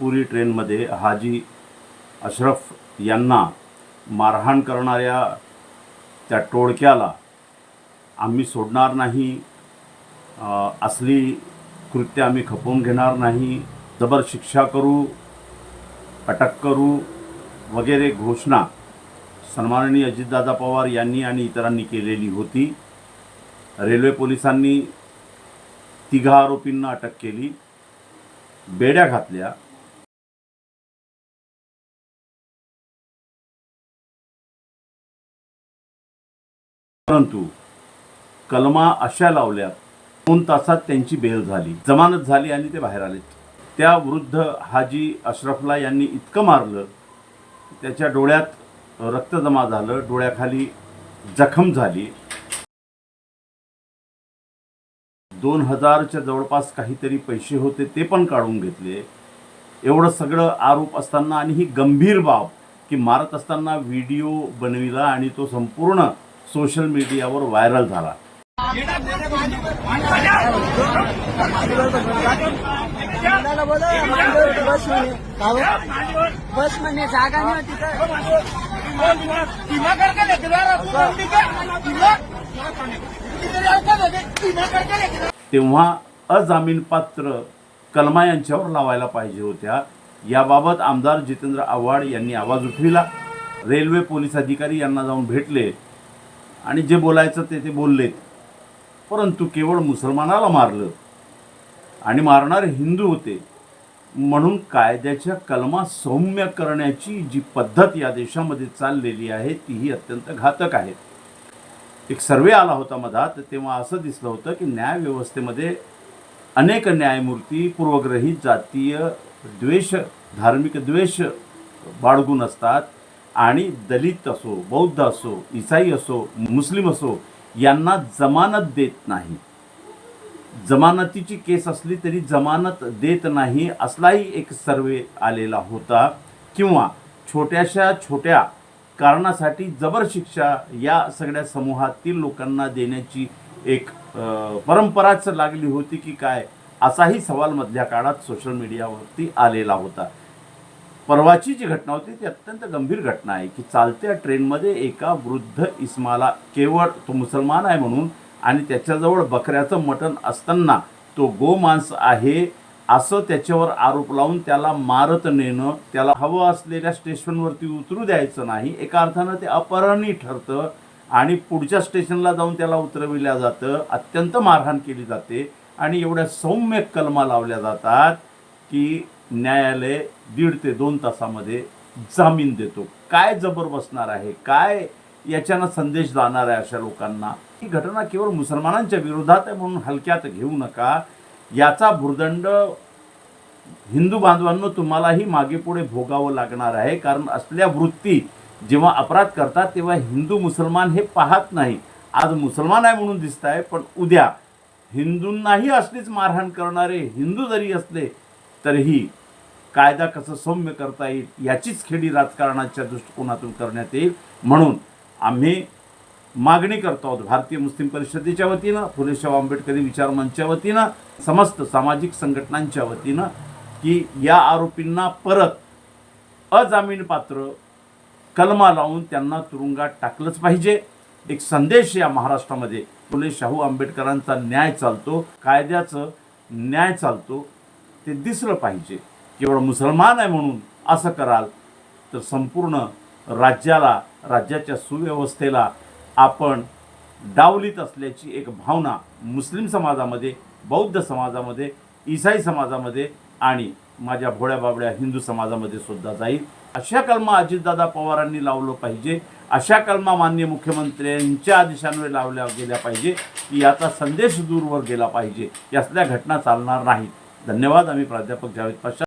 पुरी ट्रेनमध्ये हाजी अशरफ यांना मारहाण करणाऱ्या त्या टोळक्याला आम्ही सोडणार नाही असली कृत्य आम्ही खपवून घेणार नाही जबर शिक्षा करू अटक करू वगैरे घोषणा सन्माननीय अजितदादा पवार यांनी आणि इतरांनी केलेली होती. रेल्वे पोलिसांनी तिघा आरोपींना अटक केली बेड्या घातल्या. परंतु कलमा अशा लावल्या दोन तासात त्यांची बेल झाली. जमानत झाली आणि ते बाहेर आले. त्या वृद्ध हाजी अशरफला यांनी इतकं मारलं त्याच्या डोळ्यात रक्त जमा झालं डोळ्याखाली जखम झाली. दोन हजारच्या जवळपास काहीतरी पैसे होते ते पण काढून घेतले. एवढं सगळं आरोप असताना आणि ही गंभीर बाब की मारत असताना व्हिडिओ बनविला आणि तो संपूर्ण सोशल मीडियावर व्हायरल झाला. बस म्हणे बस म्हणे जागा नाही होती तर तेव्हा अजामीनपात्र कलमा यांच्यावर लावायला पाहिजे होत्या. याबाबत आमदार जितेंद्र आव्हाड यांनी आवाज उठविला. रेल्वे पोलीस अधिकारी यांना जाऊन भेटले. आणि जे बोलायचं ते ते बोललेत. परंतु केवळ मुसलमानाला मारलं. आणि मारणारे हिंदू होते. म्हणून कायद्याच्या कलमा सौम्य करण्याची जी पद्धत या देशामध्ये चाललेली आहे तीही अत्यंत घातक आहे. एक सर्वे आला होता मधात तेव्हा असं दिसलं होतं की न्यायव्यवस्थेमध्ये अनेक न्यायमूर्ती पूर्वग्रहित जातीय द्वेष धार्मिक द्वेष बाळगून असतात. आणि दलित असो बौद्ध असो इसाई असो मुस्लिम असो यांना जमानत देत नाही. जमानतीची केस असली तरी जमानत देत नाही असलाही एक सर्वे आलेला होता. किंवा छोट्याशा छोट्या कारणासाठी जबर शिक्षा या सगळ्या समूहातील लोकांना देण्याची एक परंपराच लागली होती की काय असाही सवाल मधल्या काळात सोशल मीडियावरती आलेला होता. परवाची जी घटना होती ती अत्यंत गंभीर घटना आहे की चालत्या ट्रेनमध्ये एका वृद्ध इस्माला केवळ तो मुसलमान आहे म्हणून आणि त्याच्याजवळ बकऱ्याचं मटण असताना तो गोमांस आहे असं त्याच्यावर आरोप लावून त्याला मारत नेणं त्याला हवं असलेल्या स्टेशनवरती उतरू द्यायचं नाही एका अर्थानं ते अपहरणही ठरतं आणि पुढच्या स्टेशनला जाऊन त्याला उतरविल्या जातं अत्यंत मारहाण केली जाते आणि एवढ्या सौम्य कलमा लावल्या जातात की न्यायालय दीड ते दोन तासामध्ये जामीन देतो. काय जबर बसणार आहे? काय याच्यानं संदेश जाणार आहे अशा लोकांना? ही घटना केवळ मुसलमानांच्या विरोधात आहे म्हणून हलक्यात घेऊ नका. याचा भुर्दंड हिंदू बांधवांनो तुम्हालाही मागे पुढे भोगावं लागणार आहे. कारण असल्या वृत्ती जेव्हा अपराध करतात तेव्हा हिंदू मुसलमान हे पाहत नाही. आज मुसलमान आहे म्हणून दिसत आहे पण उद्या हिंदूंनाही असलीच मारहाण करणारे हिंदू जरी असले तरीही कायदा कसं सौम्य करता येईल याचीच खेडी राजकारणाच्या दृष्टिकोनातून करण्यात येईल. म्हणून आम्ही मागणी करतो आहोत भारतीय मुस्लिम परिषदेच्या वतीनं फुलेशाह आंबेडकरी विचार मंचच्या वतीनं समस्त सामाजिक संघटनांच्या वतीनं की या आरोपींना परत अजामीनपात्र कलमा लावून त्यांना तुरुंगात टाकलंच पाहिजे. एक संदेश या महाराष्ट्रामध्ये फुले शाहू आंबेडकरांचा न्याय चालतो कायद्याचं न्याय चालतो ते दिसलं पाहिजे. केवळ मुसलमान आहे म्हणून असं कराल तर संपूर्ण राज्याला राज्याच्या सुव्यवस्थेला आपण डावलीत असल्याची एक भावना मुस्लिम समाजामध्ये बौद्ध समाजामध्ये ईसाई समाजामध्ये आणि माझ्या भोळ्या बाबड्या हिंदू समाजामध्ये सुद्धा जाईल. अशा कलमा अजितदादा पवारांनी लावलं पाहिजे. अशा कलमा मान्य मुख्यमंत्र्यांच्या आदेशांवर लावल्या गेल्या पाहिजे. की याचा संदेश दूरवर गेला पाहिजे. यातल्या घटना चालणार नाहीत. धन्यवाद. आम्ही प्राध्यापक जावेद पाशा